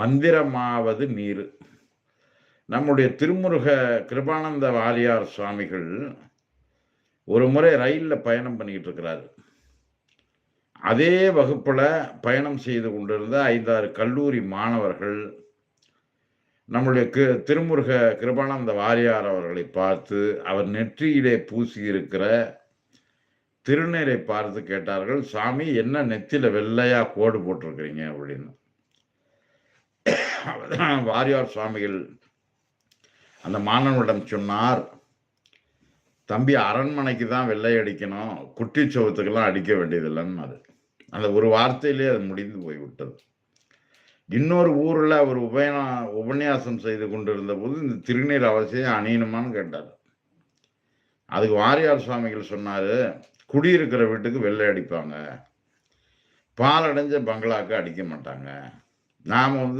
மந்திரமாவது நீர் நம்முடைய திருமுருக கிருபானந்த வாரியார் சுவாமிகள் ஒரு முறை ரயிலில் பயணம் பண்ணிக்கிட்டு இருக்கிறாரு. அதே வகுப்பில் பயணம் செய்து கொண்டிருந்த ஐந்தாறு கல்லூரி மாணவர்கள் நம்முடைய கு திருமுருக கிருபானந்த வாரியார் அவர்களை பார்த்து அவர் நெற்றியிலே பூசி இருக்கிற திருநீரை பார்த்து கேட்டார்கள் சாமி என்ன நெத்தியில் வெள்ளையாக கோடு போட்டிருக்கிறீங்க? அப்படின்னு. வாரியார் சுவாமிகள். அந்த மாணவனிடம் சொன்னார் தம்பி அரண்மனைக்கு தான் வெள்ளை அடிக்கணும். குட்டி சோகத்துக்கெல்லாம் அடிக்க வேண்டியதில்லைன்னு அந்த ஒரு வார்த்தையிலே அது முடிந்து போய்விட்டது. இன்னொரு ஊரில் அவர் உபயனா உபன்யாசம் செய்து கொண்டிருந்த போது இந்த திருநீர் அவசியம் அணியணுமான்னு கேட்டார். அதுக்கு வாரியார் சுவாமிகள் சொன்னார் குடியிருக்கிற வீட்டுக்கு வெள்ளை அடிப்பாங்க. பால் அடைஞ்ச பங்களாக்கு அடிக்க மாட்டாங்க. நாம் வந்து